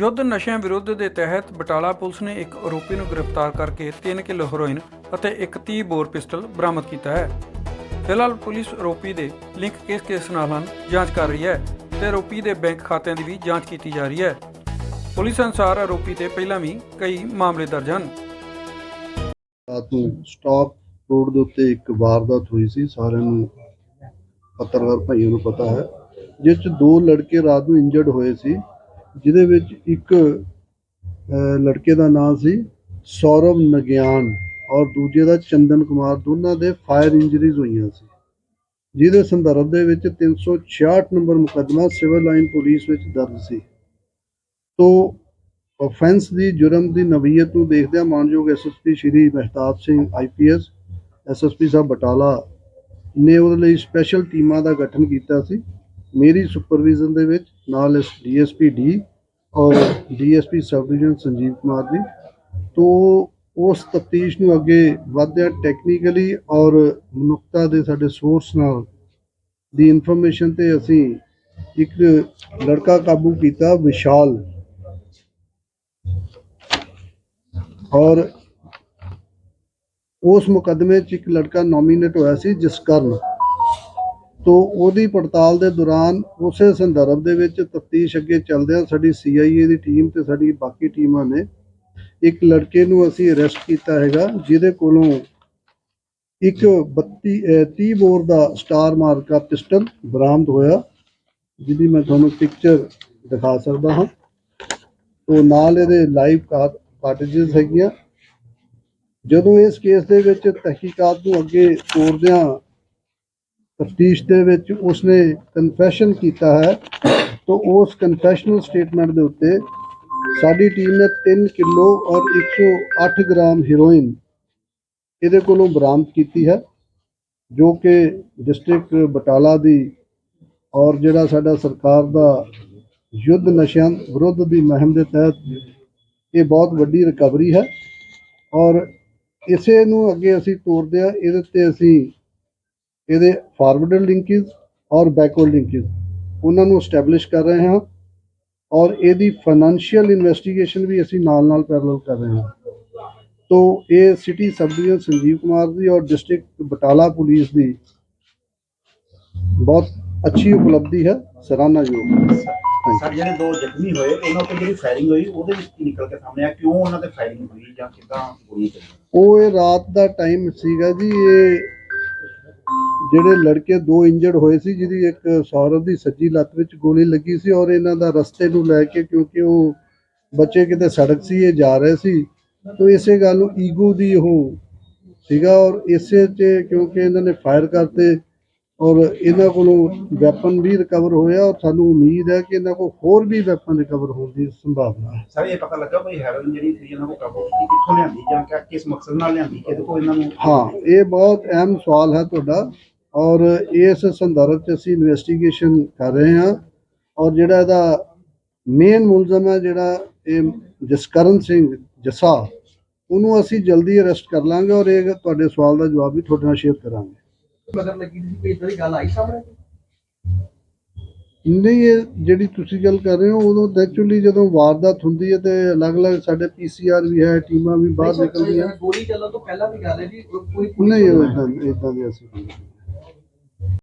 ਯੁੱਧ ਨਸ਼ਿਆਂ ਵਿਰੁੱਧ ਦੇ ਤਹਿਤ ਬਟਾਲਾ ਪੁਲਿਸ ਨੇ ਇੱਕ ਆਰੋਪੀ ਨੂੰ ਗ੍ਰਿਫਤਾਰ ਕਰਕੇ 3 ਕਿਲੋ ਹੈਰੋਇਨ ਅਤੇ ਇੱਕ 30 ਬੋਰ ਪਿਸਟਲ ਬਰਾਮਦ ਕੀਤਾ ਹੈ। ਫਿਲਹਾਲ ਪੁਲਿਸ ਆਰੋਪੀ ਦੇ ਲਿੰਕ ਕਿਸ ਕੇਸ ਨਾਲ ਹਨ, ਜਾਂਚ ਕਰ ਰਹੀ ਹੈ ਤੇ ਆਰੋਪੀ ਦੇ ਬੈਂਕ ਖਾਤਿਆਂ ਦੀ ਵੀ ਜਾਂਚ ਕੀਤੀ ਜਾ ਰਹੀ ਹੈ। ਪੁਲਿਸ ਅਨੁਸਾਰ ਆਰੋਪੀ ਤੇ ਪਹਿਲਾਂ ਵੀ ਕਈ ਮਾਮਲੇ ਦਰਜ ਹਨ। ਰਾਤ ਨੂੰ ਸਟਾਕ ਰੋਡ ਦੇ ਉੱਤੇ ਇੱਕ ਵਾਰਦਾਤ ਹੋਈ ਸੀ, ਸਾਰਿਆਂ ਨੂੰ ਪੱਤਰਕਾਰ ਭਾਈਆਂ ਨੂੰ ਪਤਾ ਹੈ, ਜਿਸ 'ਚ ਦੋ ਲੜਕੇ ਰਾਤ ਨੂੰ ਇੰਜਰਡ ਹੋਏ ਸੀ। ਜਿਹਦੇ ਵਿੱਚ ਇੱਕ ਲੜਕੇ ਦਾ ਨਾਮ ਸੀ ਸੌਰਵ ਨਗਿਆਨ ਔਰ ਦੂਜੇ ਦਾ ਚੰਦਨ ਕੁਮਾਰ। ਦੋਨਾਂ ਦੇ ਫਾਇਰ ਇੰਜਰੀਜ਼ ਹੋਈਆਂ ਸੀ। ਜਿਹਦੇ ਸੰਦਰਭ ਦੇ ਵਿੱਚ 366 ਨੰਬਰ ਮੁਕੱਦਮਾ ਸਿਵਲ ਲਾਈਨ ਪੁਲਿਸ ਵਿੱਚ ਦਰਜ ਸੀ। ਤੋਂ ਆਫੈਂਸ ਦੀ, ਜੁਰਮ ਦੀ ਨਵੀਅਤ ਨੂੰ ਦੇਖਦਿਆਂ ਮਾਨਯੋਗ SSP Shri Mehtab Singh IPS SSP ਸਾਹਿਬ ਬਟਾਲਾ ਨੇ ਉਹਦੇ ਲਈ ਸਪੈਸ਼ਲ ਟੀਮਾਂ ਦਾ ਗਠਨ ਕੀਤਾ ਸੀ। ਮੇਰੀ ਸੁਪਰਵਿਜ਼ਨ ਦੇ ਵਿੱਚ ਨਾਲ ਇਸ ਡੀਐਸਪੀ ਡੀ ਔਰ DSP sub division Sanjeev Kumar ji. ਤੋਂ ਉਸ ਤਫਤੀਸ਼ ਨੂੰ ਅੱਗੇ ਵਧਦਿਆਂ ਟੈਕਨੀਕਲੀ ਔਰ ਮਨੁੱਖਤਾ ਦੇ ਸਾਡੇ ਸੋਰਸ ਨਾਲ ਦੀ ਇਨਫੋਰਮੇਸ਼ਨ ਤੇ ਅਸੀਂ ਇੱਕ ਲੜਕਾ ਕਾਬੂ ਕੀਤਾ, ਵਿਸ਼ਾਲ। ਔਰ ਉਸ ਮੁਕੱਦਮੇ 'ਚ ਇੱਕ ਲੜਕਾ ਨੋਮੀਨੇਟ ਹੋਇਆ ਸੀ ਜਿਸ ਕਾਰਨ ਤੋ ਉਹਦੀ ਪੜਤਾਲ ਦੇ ਦੌਰਾਨ ਉਸੇ ਸੰਦਰਭ ਦੇ ਵਿੱਚ ਤਫਤੀਸ਼ ਅੱਗੇ ਚੱਲਦਿਆਂ ਸਾਡੀ ਸੀਆਈਏ ਦੀ ਟੀਮ ਤੇ ਸਾਡੀ ਬਾਕੀ ਟੀਮਾਂ ਨੇ ਇੱਕ ਲੜਕੇ ਨੂੰ ਅਸੀਂ ਅਰੈਸਟ ਕੀਤਾ ਹੈਗਾ, ਜਿਹਦੇ ਕੋਲੋਂ ਇੱਕ 32 ਅਹ 30 ਬੋਰ ਦਾ ਸਟਾਰ ਮਾਰਕਾ ਪਿਸਟਲ ਬਰਾਮਦ ਹੋਇਆ, ਜਿਹਦੀ ਮੈਂ ਤੁਹਾਨੂੰ ਪਿਕਚਰ ਦਿਖਾ ਸਕਦਾ ਹਾਂ। ਤੋਂ ਨਾਲ ਇਹਦੇ ਲਾਈਵ ਕਾਰਟੇਜਸ ਹੈਗੀਆਂ। ਜਦੋਂ ਇਸ ਕੇਸ ਦੇ ਵਿੱਚ ਤਹਿਕੀਕਾਤ ਨੂੰ ਅੱਗੇ ਤੋਰਦਿਆਂ ਤਫਤੀਸ਼ ਦੇ ਵਿੱਚ ਉਸਨੇ ਕਨਫੈਸ਼ਨ ਕੀਤਾ ਹੈ। ਤਾਂ ਉਸ ਕਨਫੈਸ਼ਨਲ ਸਟੇਟਮੈਂਟ ਦੇ ਉੱਤੇ ਸਾਡੀ ਟੀਮ ਨੇ 3 ਕਿਲੋ ਔਰ 108 ਗ੍ਰਾਮ ਹੀਰੋਇਨ ਇਹਦੇ ਕੋਲੋਂ ਬਰਾਮਦ ਕੀਤੀ ਹੈ, ਜੋ ਕਿ ਡਿਸਟ੍ਰਿਕਟ ਬਟਾਲਾ ਦੀ ਔਰ ਜਿਹੜਾ ਸਾਡਾ ਸਰਕਾਰ ਦਾ ਯੁੱਧ ਨਸ਼ਿਆਂ ਵਿਰੁੱਧ ਦੀ ਮੁਹਿੰਮ ਦੇ ਤਹਿਤ ਇਹ ਬਹੁਤ ਵੱਡੀ ਰਿਕਵਰੀ ਹੈ। ਔਰ ਇਸੇ ਨੂੰ ਅੱਗੇ ਅਸੀਂ ਤੋਰਦੇ ਆ ਇਹਦੇ ਤੇ ਅਸੀਂ ਇਹਦੇ ਫਾਰਵਰਡ ਲਿੰਕੇਜ ਔਰ ਬੈਕਵਰਡ ਲਿੰਕੇਜ ਉਹਨਾਂ ਨੂੰ ਸਟੈਬਲਿਸ਼ ਕਰ ਰਹੇ ਹਾਂ ਔਰ ਇਹਦੀ ਫਾਈਨੈਂਸ਼ੀਅਲ ਇਨਵੈਸਟੀਗੇਸ਼ਨ ਵੀ ਅਸੀਂ ਨਾਲ ਨਾਲ ਪੈਰਲਲ ਕਰ ਰਹੇ ਹਾਂ। ਤੋ ਇਹ city sub division Sanjeev Kumar ਦੀ ਔਰ ਡਿਸਟ੍ਰਿਕਟ ਬਟਾਲਾ ਪੁਲਿਸ ਦੀ ਬਹੁਤ ਅੱਛੀ ਉਪਲਬਧੀ ਹੈ ਸਰਾਹਨਾਯੋਗ ਸਰ ਜਿਹੜੇ ਦੋ ਜ਼ਖਮੀ ਹੋਏ ਉਹਨਾਂ ਉੱਤੇ ਜਿਹੜੀ ਫਾਇਰਿੰਗ ਹੋਈ ਉਹਦੇ ਵਿੱਚ ਕੀ ਨਿਕਲ ਕੇ ਸਾਹਮਣੇ ਆ ਕਿਉਂ ਉਹਨਾਂ ਤੇ ਫਾਇਰਿੰਗ ਹੋਈ ਜਾਂ ਕਿੱਦਾਂ ਗੋਲੀਆਂ ਚੱਲੀਆਂ ਉਹ ਇਹ ਰਾਤ ਦਾ ਟਾਈਮ ਸੀਗਾ ਜੀ ਇਹ ਜਿਹੜੇ ਲੜਕੇ ਦੋ ਇੰਜਰਡ ਹੋਏ ਸੀ, ਜਿਹਦੀ ਇੱਕ ਸੌਰਵ ਦੀ ਸੱਜੀ ਲੱਤ ਵਿੱਚ ਗੋਲੀ ਲੱਗੀ ਸੀ ਔਰ ਇਹਨਾਂ ਦਾ ਰਸਤੇ ਨੂੰ ਲੈ ਕੇ ਕਿਉਂਕਿ ਉਹ ਬੱਚੇ ਕਿਤੇ ਸੜਕ ਸੀ, ਇਹ ਜਾ ਰਹੇ ਸੀ, ਤੋਂ ਇਸੇ ਗੱਲ ਨੂੰ ਈਗੋ ਦੀ ਉਹ ਸੀਗਾ ਔਰ ਇਸੇ 'ਚ ਕਿਉਂਕਿ ਇਹਨਾਂ ਨੇ ਫਾਇਰ ਕਰਤੇ ਔਰ ਇਹਨਾਂ ਕੋਲੋਂ ਵੈਪਨ ਵੀ ਰਿਕਵਰ ਹੋਇਆ ਔਰ ਸਾਨੂੰ ਉਮੀਦ ਹੈ ਕਿ ਇਹਨਾਂ ਕੋਲ ਹੋਰ ਵੀ ਵੈਪਨ ਰਿਕਵਰ ਹੋਣ ਦੀ ਸੰਭਾਵਨਾ ਹੈ। ਸਰ ਇਹ ਪਤਾ ਲੱਗਾ ਕੋਈ ਹੈਰੋਇਨ ਜਿਹੜੀ ਸੀ ਇਹਨਾਂ ਕੋਲ ਕਾਬੂ ਕੀਤੀ ਕਿੱਥੋਂ ਲਿਆਂਦੀ ਜਾਂ ਕਿਸ ਮਕਸਦ ਨਾਲ ਲਿਆਂਦੀ ਕਿਹਦੇ ਕੋਲ ਇਹਨਾਂ ਨੂੰ? ਹਾਂ ਇਹ ਬਹੁਤ ਅਹਿਮ ਸਵਾਲ ਹੈ ਤੁਹਾਡਾ ਔਰ ਇਸ ਸੰਦਰਭ 'ਚ ਅਸੀਂ ਇਨਵੈਸਟੀਗੇਸ਼ਨ ਕਰ ਰਹੇ ਹਾਂ ਔਰ ਜਿਹੜਾ ਇਹਦਾ ਮੇਨ ਮੁਲਜ਼ਮ ਹੈ ਜਿਹੜਾ ਇਹ ਜਸਕਰਨ ਸਿੰਘ ਜਸਾ ਉਹਨੂੰ ਅਸੀਂ ਜਲਦੀ ਅਰੈਸਟ ਕਰ ਲਾਂਗੇ ਔਰ ਇਹ ਤੁਹਾਡੇ ਸਵਾਲ ਦਾ ਜਵਾਬ ਵੀ ਤੁਹਾਡੇ ਨਾਲ ਸ਼ੇਅਰ ਕਰਾਂਗੇ। ਮਗਰ ਲੱਗੀ ਸੀ ਕੋਈ ਇਦਾਂ ਦੀ ਗੱਲ ਆਈ ਸਾਹਮਣੇ? ਨਹੀਂ ਇਹ ਜਿਹੜੀ ਤੁਸੀਂ ਗੱਲ ਕਰ ਰਹੇ ਹੋ ਉਦੋਂ ਐਕਚੁਅਲੀ ਜਦੋਂ ਵਾਰਦਾਤ ਹੁੰਦੀ ਹੈ ਤੇ ਅਲੱਗ-ਅਲੱਗ ਸਾਡੇ ਪੀਸੀਆਰ ਵੀ ਹੈ ਟੀਮਾਂ ਵੀ ਬਾਹਰ ਨਿਕਲਦੀਆਂ। ਗੋਲੀ ਚੱਲਣ ਤੋਂ ਪਹਿਲਾਂ ਦੀ ਗੱਲ ਹੈ ਜੀ ਕੋਈ ਨਹੀਂ ਇਦਾਂ ਇਦਾਂ ਦੀ ਅਸੀਂ